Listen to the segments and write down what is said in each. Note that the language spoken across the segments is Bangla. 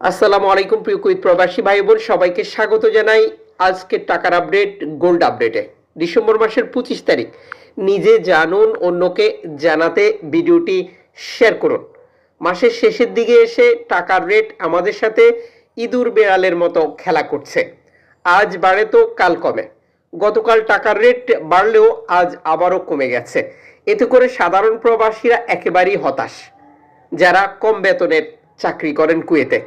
আসসালামু আলাইকুম প্রিয় কুইত প্রবাসী ভাই বোন সবাইকে স্বাগত জানাই আজকের টাকার আপডেট, গোল্ড আপডেটে। ডিসেম্বর মাসের পঁচিশ তারিখ। নিজে জানুন, অন্যকে জানাতে ভিডিওটি শেয়ার করুন। মাসের শেষের দিকে এসে টাকার রেট আমাদের সাথে ইঁদুর বেড়ালের মতো খেলা করছে। আজ বাড়ে তো, কাল কমে। গতকাল টাকার রেট বাড়লেও আজ আবারও কমে গেছে। এতে করে সাধারণ প্রবাসীরা একেবারেই হতাশ। যারা কম বেতনের চাকরি করেন কুয়েতে।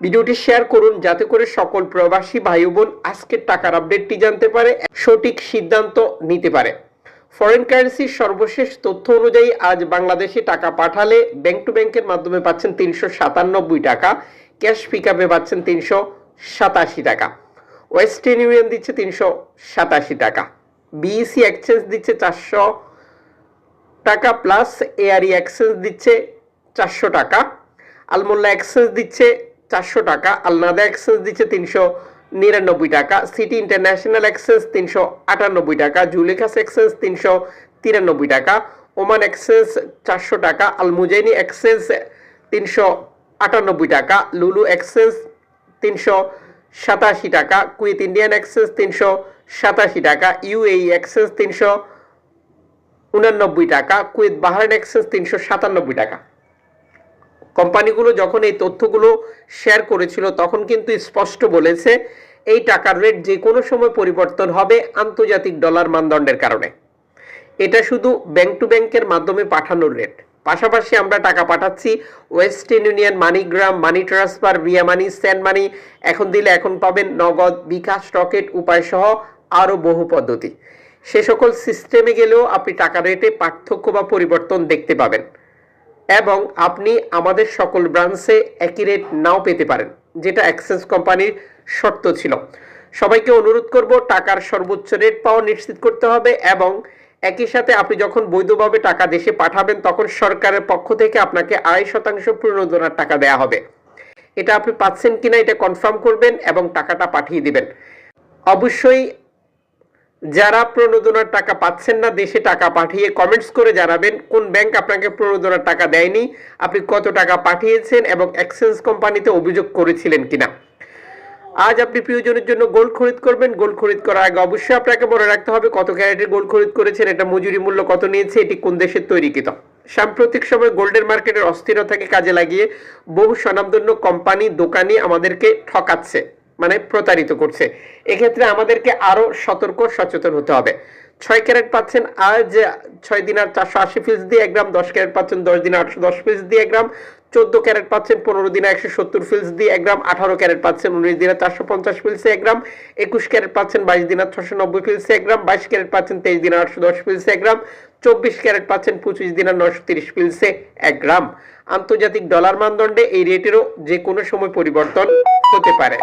ভিডিওটি শেয়ার করুন যাতে করে সকল প্রবাসী ভাই বোন আজকের টাকার আপডেটটি জানতে পারে, সঠিক সিদ্ধান্ত নিতে পারে। ফরেন কারেন্সির সর্বশেষ তথ্য অনুযায়ী আজ বাংলাদেশে টাকা পাঠালে ব্যাংক টু ব্যাংকের মাধ্যমে পাচ্ছেন তিনশো সাতানব্বই টাকা ক্যাশ পিক আপে পাচ্ছেন তিনশো সাতাশি টাকা। ওয়েস্টার্ন ইউনিয়ন দিচ্ছে তিনশো সাতাশি টাকা। বিইসি এক্সচেঞ্জ দিচ্ছে চারশো টাকা প্লাস এআরই এক্সচেঞ্জ দিচ্ছে চারশো টাকা। আলমোল্লা এক্সচেঞ্জ দিচ্ছে চারশো টাকা, আলনাদা এক্সচেঞ্জ দিচ্ছে তিনশো নিরানব্বই টাকা, সিটি ইন্টারন্যাশনাল এক্সচেঞ্জ তিনশো আটানব্বই টাকা, জুলেখাস এক্সচেঞ্জ তিনশো তিরানব্বই টাকা, ওমান এক্সচেঞ্জ চারশো টাকা, আলমুজাইনি এক্সচেঞ্জ তিনশো আটানব্বই টাকা, লুলু এক্সচেঞ্জ তিনশো সাতাশি টাকা কুইত ইন্ডিয়ান এক্সচেঞ্জ তিনশো সাতাশি টাকা, ইউএই এক্সচেঞ্জ তিনশো উনানব্বই টাকা, কুয়েত বাহারান এক্সচেঞ্জ তিনশো সাতানব্বই টাকা। কোম্পানিগুলো যখন এই তথ্যগুলো শেয়ার করেছিল, তখন কিন্তু স্পষ্ট বলেছে এই টাকার রেট যে কোনো সময় পরিবর্তন হবে আন্তর্জাতিক ডলার মানদণ্ডের কারণে। এটা শুধু ব্যাংক টু ব্যাংকের মাধ্যমে পাঠানোর রেট পাশাপাশি আমরা টাকা পাঠাচ্ছি Western Union MoneyGram money transfer Ria money send money এখন দিলে এখন পাবেন নগদ, বিকাশ, রকেট, উপায় সহ আরও বহু পদ্ধতি। সে সকল সিস্টেমে গেলেও আপনি টাকা রেটে পার্থক্য বা পরিবর্তন দেখতে পাবেন। এবং আপনি আমাদের সকল ব্রাঞ্চে একই রেট নাও পেতে পারেন, যেটা অ্যাক্সেস কোম্পানির শর্ত ছিল। সবাইকে অনুরোধ করব, টাকার সর্বোচ্চ রেট পাওয়া নিশ্চিত করতে হবে এবং একই সাথে আপনি যখন বৈধভাবে টাকা দেশে পাঠাবেন, তখন সরকারের পক্ষ থেকে আপনাকে আড়াই শতাংশ প্রণোদনার টাকা দেয়া হবে। এটা আপনি পাচ্ছেন কিনা এটা কনফার্ম করবেন এবং টাকাটা পাঠিয়ে দিবেন। অবশ্যই যারা প্রণোদনার টাকা পাচ্ছেন না, দেশে টাকা পাঠিয়ে কমেন্টস করে জানাবেন, কোন ব্যাংক আপনাকে প্রণোদনার টাকা দেয়নি, আপনি কত টাকা পাঠিয়েছেন এবং এক্সচেঞ্জ কোম্পানিতে অভিযোগ করেছিলেন কিনা। আজ আপনি প্রিয়জনের জন্য গোল্ড খরিদ করবেন গোল্ড খরিদ করার আগে অবশ্যই আপনাকে মনে রাখতে হবে কত ক্যারেটের গোল্ড খরিদ করেছেন, এটা মজুরি মূল্য কত নিয়েছে, এটি কোন দেশের তৈরিকৃত। সাম্প্রতিক সময় গোল্ডের মার্কেটের অস্থিরতাকে কাজে লাগিয়ে বহু স্বনামধন্য কোম্পানি দোকানি আমাদেরকে ঠকাচ্ছে। মানে প্রতারিত করছে। এক্ষেত্রে আমাদেরকে আরও সতর্ক, সচেতন হতে হবে। ছয় ক্যারেট পাচ্ছেন আজ, ছয় দিন আর চারশো আশি পিস দিয়ে এক গ্রাম, দশ ক্যারেট পাচ্ছেন দশ দিনে আটশো দশ পিস দিয়ে এক গ্রাম, চোদ্দ ক্যারেট পাচ্ছেন পনেরো দিনে একশো সত্তর ফিলস দিয়ে এক গ্রাম, আঠারো ক্যারেট পাচ্ছেন উনিশ দিনে চারশো পঞ্চাশ ফিলসে এক গ্রাম, একুশ ক্যারেট পাচ্ছেন বাইশ দিনে ছশো নব্বই ফিলসে এক গ্রাম, বাইশ ক্যারেট পাচ্ছেন তেইশ দিনে আটশো দশ ফিলসে এক গ্রাম, চব্বিশ ক্যারেট পাচ্ছেন পঁচিশ দিনে নশো তিরিশ ফিলসে এক গ্রাম। আন্তর্জাতিক ডলার মানদণ্ডে এই রেটেরও যে কোনো সময় পরিবর্তন হতে পারে।